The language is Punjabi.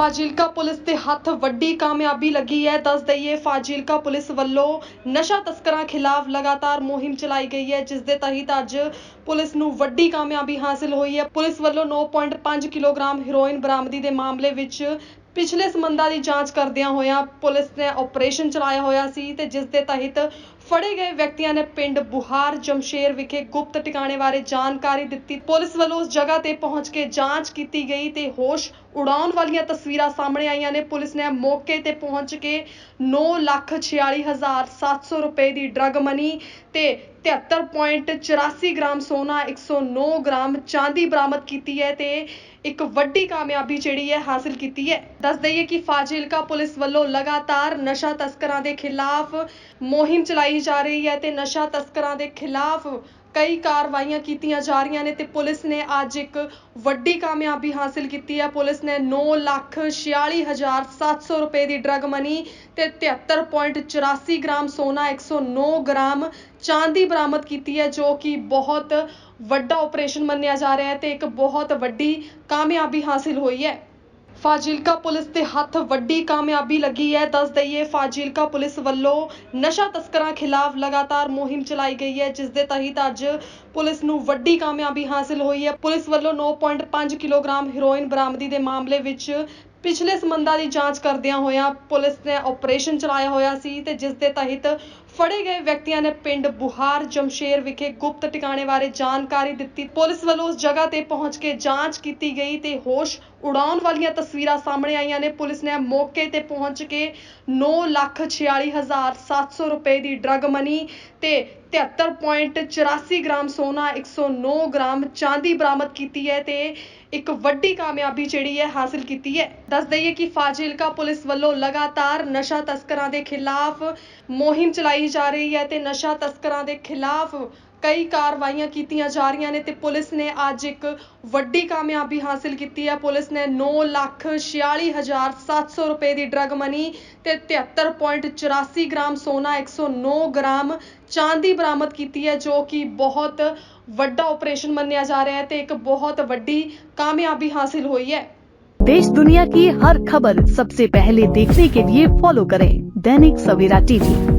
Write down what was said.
ਫਾਜ਼ਿਲਕਾ ਪੁਲਿਸ ਦੇ ਹੱਥ ਵੱਡੀ ਕਾਮਯਾਬੀ ਲੱਗੀ ਹੈ। ਦੱਸ ਦਈਏ, ਫਾਜ਼ਿਲਕਾ ਪੁਲਿਸ ਵੱਲੋਂ ਨਸ਼ਾ ਤਸਕਰਾਂ ਖਿਲਾਫ ਲਗਾਤਾਰ ਮੁਹਿੰਮ ਚਲਾਈ ਗਈ ਹੈ, ਜਿਸ ਦੇ ਤਹਿਤ ਅੱਜ ਪੁਲਿਸ ਨੂੰ ਵੱਡੀ ਕਾਮਯਾਬੀ ਹਾਸਲ ਹੋਈ ਹੈ। ਪੁਲਿਸ ਵੱਲੋਂ 9.5 ਕਿਲੋਗ੍ਰਾਮ ਹੈਰੋਇਨ ਬਰਾਮਦੀ ਦੇ ਮਾਮਲੇ ਵਿੱਚ ਪਿਛਲੇ ਸੰਬੰਧਾਂ ਦੀ ਜਾਂਚ ਕਰਦਿਆਂ ਹੋਇਆਂ ਪੁਲਿਸ ਨੇ ਆਪਰੇਸ਼ਨ ਚਲਾਇਆ ਹੋਇਆ ਸੀ ਤੇ ਜਿਸ ਦੇ ਤਹਿਤ ਫੜੇ ਗਏ ਵਿਅਕਤੀਆਂ ਨੇ ਪਿੰਡ ਬੁਹਾਰ ਜਮਸ਼ੇਰ ਵਿਖੇ ਗੁਪਤ ਟਿਕਾਣੇ ਬਾਰੇ ਜਾਣਕਾਰੀ ਦਿੱਤੀ। ਪੁਲਿਸ ਵੱਲੋਂ ਉਸ ਜਗ੍ਹਾ ਤੇ ਪਹੁੰਚ ਕੇ ਜਾਂਚ ਕੀਤੀ ਗਈ ਤੇ ਹੋਸ਼ ਉਡਾਉਣ ਵਾਲੀਆਂ ਤਸਵੀਰਾਂ ਸਾਹਮਣੇ ਆਈਆਂ ਨੇ। ਪੁਲਿਸ ਨੇ ਮੌਕੇ ਤੇ ਪਹੁੰਚ ਕੇ 946700 ਰੁਪਏ ਦੀ ਡਰੱਗ ਮਨੀ ਤੇ 73.84 ਗ੍ਰਾਮ ਸੋਨਾ 109 ਗ੍ਰਾਮ ਚਾਂਦੀ ਬਰਾਮਦ ਕੀਤੀ ਹੈ ਤੇ ਇੱਕ ਵੱਡੀ ਕਾਮਯਾਬੀ ਜਿਹੜੀ ਹੈ ਹਾਸਲ ਕੀਤੀ ਹੈ। ਦੱਸ ਦਈਏ ਕਿ ਫਾਜ਼ਿਲਕਾ ਪੁਲਿਸ ਵੱਲੋਂ ਲਗਾਤਾਰ ਨਸ਼ਾ ਤਸਕਰਾਂ ਦੇ ਖਿਲਾਫ ਮੁਹਿੰਮ ਚਲਾਈ ਜਾ ਰਹੀ ਹੈ ਤੇ ਨਸ਼ਾ ਤਸਕਰਾਂ ਦੇ ਖਿਲਾਫ ਕਈ ਕਾਰਵਾਈਆਂ ਕੀਤੀਆਂ ਜਾ ਰਹੀਆਂ ਨੇ ਤੇ ਪੁਲਿਸ ਨੇ ਅੱਜ ਇੱਕ ਵੱਡੀ ਕਾਮਯਾਬੀ ਹਾਸਲ ਕੀਤੀ ਹੈ। ਪੁਲਿਸ ਨੇ 946700 ਰੁਪਏ ਦੀ ਡਰਗ ਮਨੀ ਤੇ 73.84 ਗ੍ਰਾਮ ਸੋਨਾ 109 ਗ੍ਰਾਮ ਚਾਂਦੀ ਬਰਾਮਦ ਕੀਤੀ ਹੈ, ਜੋ ਕਿ ਬਹੁਤ ਵੱਡਾ ਆਪਰੇਸ਼ਨ ਮੰਨਿਆ ਜਾ ਰਿਹਾ ਹੈ ਤੇ ਇੱਕ ਬਹੁਤ ਵੱਡੀ ਕਾਮਯਾਬੀ ਹਾਸਿਲ ਹੋਈ ਹੈ। ਫਾਜ਼ਿਲਕਾ ਪੁਲਿਸ ਦੇ ਹੱਥ ਵੱਡੀ ਕਾਮਯਾਬੀ ਲੱਗੀ ਹੈ। ਦੱਸ ਦਈਏ, ਫਾਜ਼ਿਲਕਾ ਪੁਲਿਸ ਵੱਲੋਂ ਨਸ਼ਾ ਤਸਕਰਾਂ ਖਿਲਾਫ ਲਗਾਤਾਰ ਮੁਹਿੰਮ ਚਲਾਈ ਗਈ ਹੈ, ਜਿਸ ਦੇ ਤਹਿਤ ਅੱਜ ਪੁਲਿਸ ਨੂੰ ਵੱਡੀ ਕਾਮਯਾਬੀ ਹਾਸਲ ਹੋਈ ਹੈ। ਪੁਲਿਸ ਵੱਲੋਂ 9.5 ਕਿਲੋਗ੍ਰਾਮ ਹੈਰੋਇਨ ਬਰਾਮਦੀ ਦੇ ਮਾਮਲੇ ਵਿੱਚ ਪਿਛਲੇ ਸੰਬੰਧਾਂ ਦੀ ਜਾਂਚ ਕਰਦਿਆਂ ਹੋਇਆਂ ਪੁਲਿਸ ਨੇ ਆਪਰੇਸ਼ਨ ਚਲਾਇਆ ਹੋਇਆ ਸੀ ਤੇ ਜਿਸ ਦੇ ਤਹਿਤ ਫੜੇ ਗਏ ਵਿਅਕਤੀਆਂ ਨੇ ਪਿੰਡ ਬੁਹਾਰ ਜਮਸ਼ੇਰ ਵਿਖੇ ਗੁਪਤ ਟਿਕਾਣੇ ਬਾਰੇ ਜਾਣਕਾਰੀ ਦਿੱਤੀ। ਪੁਲਿਸ ਵੱਲੋਂ ਉਸ ਜਗ੍ਹਾ ਤੇ ਪਹੁੰਚ ਕੇ ਜਾਂਚ ਕੀਤੀ ਗਈ ਤੇ ਹੋਸ਼ ਉਡਾਉਣ ਵਾਲੀਆਂ ਤਸਵੀਰਾਂ ਸਾਹਮਣੇ ਆਈਆਂ ਨੇ। ਪੁਲਿਸ ਨੇ ਮੌਕੇ ਤੇ ਪਹੁੰਚ ਕੇ 946700 ਰੁਪਏ ਦੀ ਡਰੱਗ ਮਨੀ ਤੇ 73.84 ਗ੍ਰਾਮ ਸੋਨਾ 109 ਗ੍ਰਾਮ ਚਾਂਦੀ ਬਰਾਮਦ ਕੀਤੀ ਹੈ ਤੇ ਇੱਕ ਵੱਡੀ ਕਾਮਯਾਬੀ ਜਿਹੜੀ ਹੈ ਹਾਸਲ ਕੀਤੀ ਹੈ। ਦੱਸ ਦਈਏ ਕਿ ਫਾਜ਼ਿਲਕਾ ਪੁਲਿਸ ਵੱਲੋਂ ਲਗਾਤਾਰ ਨਸ਼ਾ ਤਸਕਰਾਂ ਦੇ ਖਿਲਾਫ ਮੁਹਿੰਮ ਚਲਾਈ ਜਾ ਰਹੀ ਹੈ ਤੇ ਨਸ਼ਾ ਤਸਕਰਾਂ ਦੇ ਖਿਲਾਫ ਕਈ ਕਾਰਵਾਈਆਂ ਕੀਤੀਆਂ ਜਾ ਰਹੀਆਂ ਨੇ ਤੇ ਪੁਲਿਸ ਨੇ ਅੱਜ ਇੱਕ ਵੱਡੀ ਕਾਮਯਾਬੀ ਹਾਸਲ ਕੀਤੀ ਹੈ ਪੁਲਿਸ ਨੇ 946700 ਰੁਪਏ ਦੀ ਡਰਗ ਮਨੀ ਤੇ 73.84 ਗ੍ਰਾਮ ਸੋਨਾ 109 ਗ੍ਰਾਮ ਚਾਂਦੀ ਬਰਾਮਦ ਕੀਤੀ ਹੈ ਜੋ ਕਿ ਬਹੁਤ ਵੱਡਾ ਆਪਰੇਸ਼ਨ ਮੰਨਿਆ ਜਾ ਰਿਹਾ ਹੈ ਤੇ ਇੱਕ ਬਹੁਤ ਵੱਡੀ ਕਾਮਯਾਬੀ ਹਾਸਿਲ ਹੋਈ ਹੈ देश दुनिया की हर खबर सबसे पहले देखने के लिए फॉलो करें दैनिक सवेरा टीवी